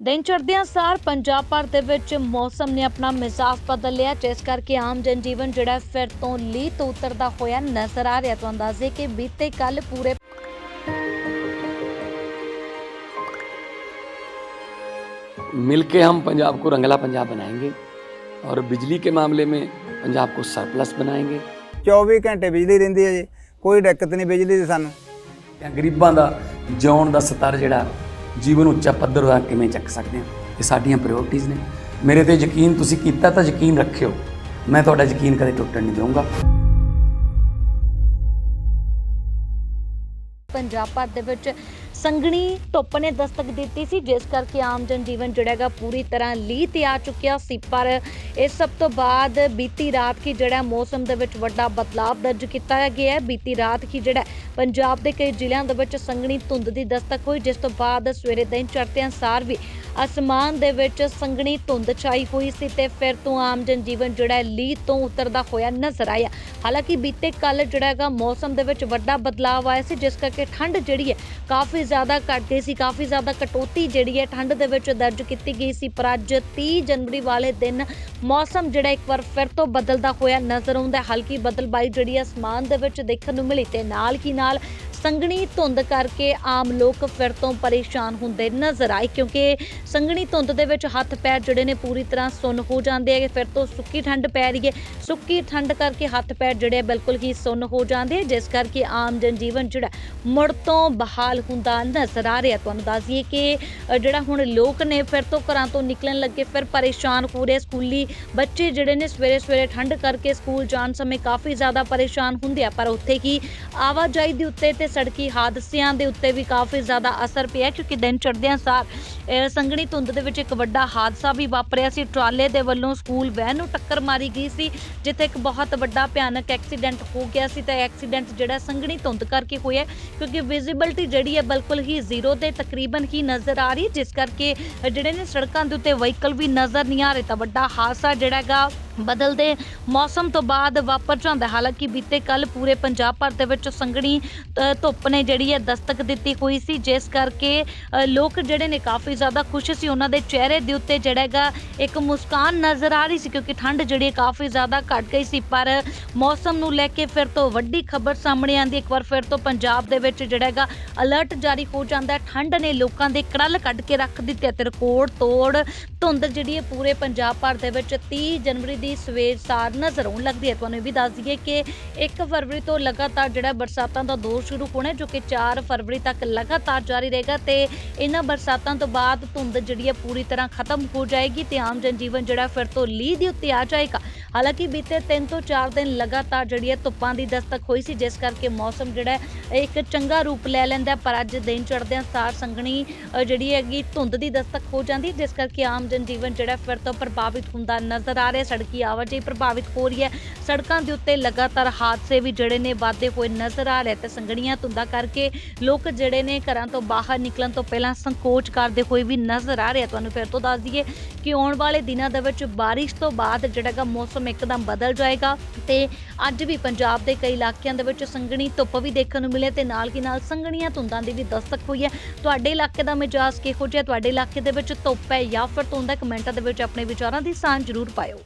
ਦਿਨ ਚੜ੍ਹਦਿਆਂ ਸਾਰ ਪੰਜਾਬ ਭਰ ਦੇ ਵਿੱਚ ਮੌਸਮ ਨੇ ਆਪਣਾ ਮਿਜ਼ਾਜ ਬਦਲ ਲਿਆ ਜਿਸ ਕਰਕੇ ਆਮ ਜਨਜੀਵਨ ਜਿਹੜਾ ਫਿਰ ਤੋਂ ਲੀਹ ਤੋਂ ਉਤਰਦਾ ਹੋਇਆ ਨਜ਼ਰ ਆ ਰਿਹਾ ਤੋਂ ਅੰਦਾਜ਼ੇ ਕਿ ਬੀਤੇ ਕੱਲ ਪੂਰੇ मिलके हम पंजाब को रंगला पंजाब बनाएंगे और बिजली के मामले में पंजाब को सरप्लस बनाएंगे 24 ਘੰਟੇ ਬਿਜਲੀ ਰਹਿੰਦੀ ਹੈ ਜੀ ਕੋਈ ਦਿੱਕਤ ਨਹੀਂ ਬਿਜਲੀ ਦੀ ਸਾਨੂੰ ਜਾਂ ਗਰੀਬਾਂ ਦਾ ਜਿਉਣ ਦਾ ਸਤਰ ਜਿਹੜਾ ਜੀਵਨ ਉੱਚਾ ਪੱਧਰ ਦਾ ਕਿਵੇਂ ਚੱਕ ਸਕਦੇ ਹਾਂ? ਇਹ ਸਾਡੀਆਂ ਪ੍ਰਾਇੋਰਟੀਆਂ ਨੇ। ਮੇਰੇ ਤੇ ਯਕੀਨ ਤੁਸੀਂ ਕੀਤਾ ਤਾਂ ਯਕੀਨ ਰੱਖਿਓ। ਮੈਂ ਤੁਹਾਡਾ ਯਕੀਨ ਕਦੇ ਟੁੱਟਣ ਨਹੀਂ ਦਊਂਗਾ। ਪੰਜਾਬ ਭਰ ਦੇ ਵਿੱਚ ਸੰਘਣੀ ਧੁੱਪ ਨੇ ਦਸਤਕ ਦਿੱਤੀ ਸੀ, ਜਿਸ ਕਰਕੇ ਆਮ ਜਨਜੀਵਨ ਜਿਹੜਾ ਹੈਗਾ ਪੂਰੀ ਤਰ੍ਹਾਂ ਲੀਹ ਤੇ ਆ ਚੁੱਕਿਆ ਸੀ। ਪਰ ਇਸ ਸਭ ਤੋਂ ਬਾਅਦ ਬੀਤੀ ਰਾਤ ਕੀ ਜਿਹੜਾ ਮੌਸਮ ਦੇ ਵਿੱਚ ਵੱਡਾ ਬਦਲਾਅ ਦਰਜ ਕੀਤਾ ਗਿਆ ਹੈ। ਬੀਤੀ ਰਾਤ ਕੀ ਜਿਹੜਾ ਪੰਜਾਬ ਦੇ ਕਈ ਜ਼ਿਲ੍ਹਿਆਂ ਦੇ ਵਿੱਚ ਸੰਘਣੀ ਧੁੰਦ ਦੀ ਦਸਤਕ ਹੋਈ, ਜਿਸ ਤੋਂ ਬਾਅਦ ਸਵੇਰੇ ਦਿਨ ਚੜ੍ਹਦਿਆਂ ਸਾਰ ਵੀ ਅਸਮਾਨ ਦੇ ਵਿੱਚ ਸੰਘਣੀ ਧੁੰਦ ਛਾਈ ਹੋਈ ਸੀ ਤੇ ਫਿਰ ਤੋਂ ਆਮ ਜਨ ਜੀਵਨ ਜਿਹੜਾ ਲੀਹ ਤੋਂ ਉਤਰਦਾ ਹੋਇਆ ਨਜ਼ਰ ਆਇਆ। ਹਾਲਾਂਕਿ ਬੀਤੇ ਕੱਲ ਜਿਹੜਾ ਹੈਗਾ ਮੌਸਮ ਦੇ ਵਿੱਚ ਵੱਡਾ ਬਦਲਾਅ ਆਇਆ ਸੀ, ਜਿਸ ਕਰਕੇ ਠੰਡ ਜਿਹੜੀ ਹੈ ਕਾਫੀ ਜ਼ਿਆਦਾ ਘਟ ਸੀ ਕਾਫੀ ਜ਼ਿਆਦਾ ਕਟੌਤੀ ਜਿਹੜੀ ਹੈ ਠੰਡ ਦੇ ਵਿੱਚ ਦਰਜ ਕੀਤੀ ਗਈ ਸੀ। ਪਰ ਅੱਜ 30 ਜਨਵਰੀ ਵਾਲੇ ਦਿਨ ਮੌਸਮ ਜਿਹੜਾ ਇੱਕ ਵਾਰ ਫਿਰ ਤੋਂ ਬਦਲਦਾ ਹੋਇਆ ਨਜ਼ਰ ਆਉਂਦਾ ਹਲਕੀ ਬਦਲਬਾਈ ਜਿਹੜੀ ਹੈ ਅਸਮਾਨ ਦੇ ਵਿੱਚ ਦੇਖਣ ਨੂੰ ਮਿਲੀ ਤੇ ਨਾਲ ਕੀ ਨਾਲ ਸੰਘਣੀ ਧੁੰਦ ਕਰਕੇ ਆਮ ਲੋਕ ਫਿਰ ਤੋਂ ਪਰੇਸ਼ਾਨ ਹੁੰਦੇ ਨਜ਼ਰ ਆਏ ਕਿਉਂਕਿ ਸੰਘਣੀ ਧੁੰਦ ਦੇ ਵਿੱਚ ਹੱਥ ਪੈਰ ਜਿਹੜੇ ਨੇ ਪੂਰੀ ਤਰ੍ਹਾਂ ਸੁੰਨ ਹੋ ਜਾਂਦੇ ਹੈਗੇ ਫਿਰ ਤੋਂ ਸੁੱਕੀ ਠੰਡ ਪੈ ਰਹੀ ਹੈ। ਸੁੱਕੀ ਠੰਡ ਕਰਕੇ ਹੱਥ ਪੈਰ ਜਿਹੜੇ ਆ ਬਿਲਕੁਲ ਹੀ ਸੁੰਨ ਹੋ ਜਾਂਦੇ ਆ, ਜਿਸ ਕਰਕੇ ਆਮ ਜਨਜੀਵਨ ਜਿਹੜਾ ਮੁੜ ਤੋਂ ਬਹਾਲ ਹੁੰਦਾ ਨਜ਼ਰ ਆ ਰਿਹਾ ਤੁਹਾਨੂੰ ਦੱਸ ਦਈਏ ਕਿ ਜਿਹੜਾ ਹੁਣ ਲੋਕ ਨੇ ਫਿਰ ਤੋਂ ਘਰਾਂ ਤੋਂ ਨਿਕਲਣ ਲੱਗੇ ਫਿਰ ਪਰੇਸ਼ਾਨ ਹੋ ਰਹੇ ਸਕੂਲੀ ਬੱਚੇ ਜਿਹੜੇ ਨੇ ਸਵੇਰੇ ਸਵੇਰੇ ਠੰਡ ਕਰਕੇ ਸਕੂਲ ਜਾਣ ਸਮੇਂ ਕਾਫੀ ਜ਼ਿਆਦਾ ਪਰੇਸ਼ਾਨ ਹੁੰਦੇ ਆ। ਪਰ ਉੱਥੇ ਹੀ ਆਵਾਜਾਈ ਦੇ ਉੱਤੇ ਤੇ ਸੜਕੀ ਹਾਦਸਿਆਂ ਦੇ ਉੱਤੇ ਵੀ ਕਾਫੀ ਜ਼ਿਆਦਾ ਅਸਰ ਪਿਆ ਕਿਉਂਕਿ ਦਿਨ ਚੜ੍ਹਦਿਆਂ ਸਾਰ ਅ, ਸੰਘਣੀ ਧੁੰਦ ਦੇ ਵਿੱਚ ਇੱਕ ਵੱਡਾ ਹਾਦਸਾ ਵੀ ਵਾਪਰਿਆ ਸੀ। ਟਰਾਲੇ ਦੇ ਵੱਲੋਂ ਸਕੂਲ ਵੈਨ ਨੂੰ ਟੱਕਰ ਮਾਰੀ ਗਈ ਸੀ ਜਿੱਥੇ ਇੱਕ ਬਹੁਤ ਵੱਡਾ ਭਿਆਨਕ ਐਕਸੀਡੈਂਟ ਹੋ ਗਿਆ ਸੀ। ਤਾਂ ਐਕਸੀਡੈਂਟ ਜਿਹੜਾ ਸੰਘਣੀ ਧੁੰਦ ਕਰਕੇ ਹੋਇਆ ਕਿਉਂਕਿ ਵਿਜ਼ਿਬਿਲਟੀ ਜਿਹੜੀ ਹੈ ਬਿਲਕੁਲ ਹੀ ਜ਼ੀਰੋ ਤੇ ਤਕਰੀਬਨ ਹੀ ਨਜ਼ਰ ਆ ਰਹੀ, ਜਿਸ ਕਰਕੇ ਜਿਹੜੇ ਨੇ ਸੜਕਾਂ ਦੇ ਉੱਤੇ ਵਹੀਕਲ ਵੀ ਨਜ਼ਰ ਨਹੀਂ ਆ ਰਹੇ, ਤਾਂ ਵੱਡਾ ਹਾਦਸਾ ਜਿਹੜਾ ਹੈਗਾ ਬਦਲਦੇ ਮੌਸਮ ਤੋਂ ਬਾਅਦ ਵਾਪਰ ਜਾਂਦਾ ਹਾਲਾਂਕਿ ਬੀਤੇ ਕੱਲ ਪੂਰੇ ਪੰਜਾਬ ਭਰ ਦੇ ਵਿੱਚ ਸੰਘਣੀ ਧੁੱਪ ਨੇ ਜਿਹੜੀ ਹੈ ਦਸਤਕ ਦਿੱਤੀ ਹੋਈ ਸੀ, ਜਿਸ ਕਰਕੇ ਲੋਕ ਜਿਹੜੇ ਨੇ ਕਾਫੀ ਜ਼ਿਆਦਾ ਖੁਸ਼ ਸੀ। ਉਹਨਾਂ ਦੇ ਚਿਹਰੇ ਦੇ ਉੱਤੇ ਜਿਹੜਾ ਹੈਗਾ ਇੱਕ ਮੁਸਕਾਨ ਨਜ਼ਰ ਆ ਰਹੀ ਸੀ, ਕਿਉਂਕਿ ਠੰਡ ਜਿਹੜੀ ਹੈ ਕਾਫੀ ਜ਼ਿਆਦਾ ਘਟ ਗਈ ਸੀ। ਪਰ ਮੌਸਮ ਨੂੰ ਲੈ ਕੇ ਫਿਰ ਤੋਂ ਵੱਡੀ ਖਬਰ ਸਾਹਮਣੇ ਆਂਦੀ ਇੱਕ ਵਾਰ ਫਿਰ ਤੋਂ ਪੰਜਾਬ ਦੇ ਵਿੱਚ ਜਿਹੜਾ ਹੈਗਾ ਅਲਰਟ ਜਾਰੀ ਹੋ ਜਾਂਦਾ ਹੈ। ਠੰਡ ਨੇ ਲੋਕਾਂ ਦੇ ਕੜਲ ਕੱਢ ਕੇ ਰੱਖ ਦਿੱਤੇ ਅਤੇ ਰਿਕਾਰਡ ਤੋੜ ਧੁੰਦ ਜਿਹੜੀ ਹੈ ਪੂਰੇ ਪੰਜਾਬ ਭਰ ਦੇ ਵਿੱਚ 30 ਜਨਵਰੀ ਦੀ ਸਵੇਰ ਸਾਰ ਨਜ਼ਰ ਆਉਣ ਲੱਗਦੀ ਹੈ। ਤੁਹਾਨੂੰ ਇਹ ਵੀ ਦੱਸ ਦਈਏ ਕਿ 1 ਫਰਵਰੀ ਤੋਂ ਲਗਾਤਾਰ ਜਿਹੜਾ ਬਰਸਾਤਾਂ ਦਾ ਦੌਰ ਸ਼ੁਰੂ ਹੋਣਾ ਜੋ ਕਿ 4 ਫਰਵਰੀ ਤੱਕ ਲਗਾਤਾਰ ਜਾਰੀ ਰਹੇਗਾ ਤੇ ਇਹਨਾਂ ਬਰਸਾਤਾਂ ਤੋਂ ਬਾਅਦ ਧੁੰਦ ਜਿਹੜੀ ਹੈ ਪੂਰੀ ਤਰ੍ਹਾਂ ਖਤਮ ਹੋ ਜਾਏਗੀ ਤੇ ਆਮ ਜਨਜੀਵਨ ਜਿਹੜਾ ਫਿਰ ਤੋਂ ਲੀਹ ਦੇ ਉੱਤੇ ਆ ਜਾਏਗਾ। ਹਾਲਾਂਕਿ ਬੀਤੇ 3 ਤੋਂ 4 ਦਿਨ ਲਗਾਤਾਰ ਜਿਹੜੀ ਹੈ ਧੁੱਪਾਂ ਦੀ ਦਸਤਕ ਹੋਈ ਸੀ, ਜਿਸ ਕਰਕੇ ਮੌਸਮ ਜਿਹੜਾ ਹੈ ਇੱਕ ਚੰਗਾ ਰੂਪ ਲੈ ਲੈਂਦਾ ਪਰ ਅੱਜ ਦਿਨ ਚੜ੍ਹਦਿਆਂ ਸਾਰ ਸੰਘਣੀ ਜਿਹੜੀ ਹੈਗੀ ਧੁੰਦ ਦੀ ਦਸਤਕ ਹੋ ਜਾਂਦੀ, ਜਿਸ ਕਰਕੇ ਆਮ ਜਨਜੀਵਨ ਜਿਹੜਾ ਫਿਰ ਤੋਂ ਪ੍ਰਭਾਵਿਤ ਹੁੰਦਾ ਨਜ਼ਰ ਆ ਰਿਹਾ ਸੜਕੀ ਆਵਾਜਾਈ ਪ੍ਰਭਾਵਿਤ ਹੋ ਰਹੀ ਹੈ। ਸੜਕਾਂ ਦੇ ਉੱਤੇ ਲਗਾਤਾਰ ਹਾਦਸੇ ਵੀ ਜਿਹੜੇ ਨੇ ਵਾਧੇ ਹੋਏ ਨਜ਼ਰ ਆ ਰਹੇ ਤੇ ਸੰਘਣੀਆਂ ਧੁੰਦਾਂ ਕਰਕੇ ਲੋਕ ਜਿਹੜੇ ਨੇ ਘਰਾਂ ਤੋਂ ਬਾਹਰ ਨਿਕਲਣ ਤੋਂ ਪਹਿਲਾਂ ਸੰਕੋਚ ਕਰਦੇ ਹੋਏ ਵੀ ਨਜ਼ਰ ਆ ਰਿਹਾ ਤੁਹਾਨੂੰ ਫਿਰ ਤੋਂ ਦੱਸ ਦਈਏ ਕਿ ਆਉਣ ਵਾਲੇ ਦਿਨਾਂ ਦੇ ਵਿੱਚ ਬਾਰਿਸ਼ ਤੋਂ ਬਾਅਦ ਜਿਹੜਾ ਗਾ ਮੌਸਮ ਇੱਕਦਮ ਬਦਲ ਜਾਏਗਾ ਤੇ ਅੱਜ ਵੀ ਪੰਜਾਬ ਦੇ ਕਈ ਇਲਾਕਿਆਂ ਦੇ ਵਿੱਚ ਸੰਘਣੀ ਧੁੱਪ ਵੀ ਦੇਖਣ ਨੂੰ ਮਿਲੇ ਤੇ ਨਾਲ ਕੀ ਨਾਲ ਸੰਘਣੀਆਂ ਧੁੰਦਾਂ ਦੀ ਵੀ ਦਸਤਕ ਹੋਈ ਹੈ। ਤੁਹਾਡੇ ਇਲਾਕੇ ਦਾ ਮਿਜਾਜ਼ ਕਿਹੋ ਜਿਹਾ? ਤੁਹਾਡੇ ਇਲਾਕੇ ਦੇ ਵਿੱਚ ਧੁੱਪ ਹੈ ਜਾਂ ਫਿਰ ਧੁੰਦ ਹੈ? ਕਮੈਂਟਾਂ ਦੇ ਵਿੱਚ ਆਪਣੇ ਵਿਚਾਰਾਂ ਦੀ ਸਾਂਝ ਜ਼ਰੂਰ ਪਾਇਓ।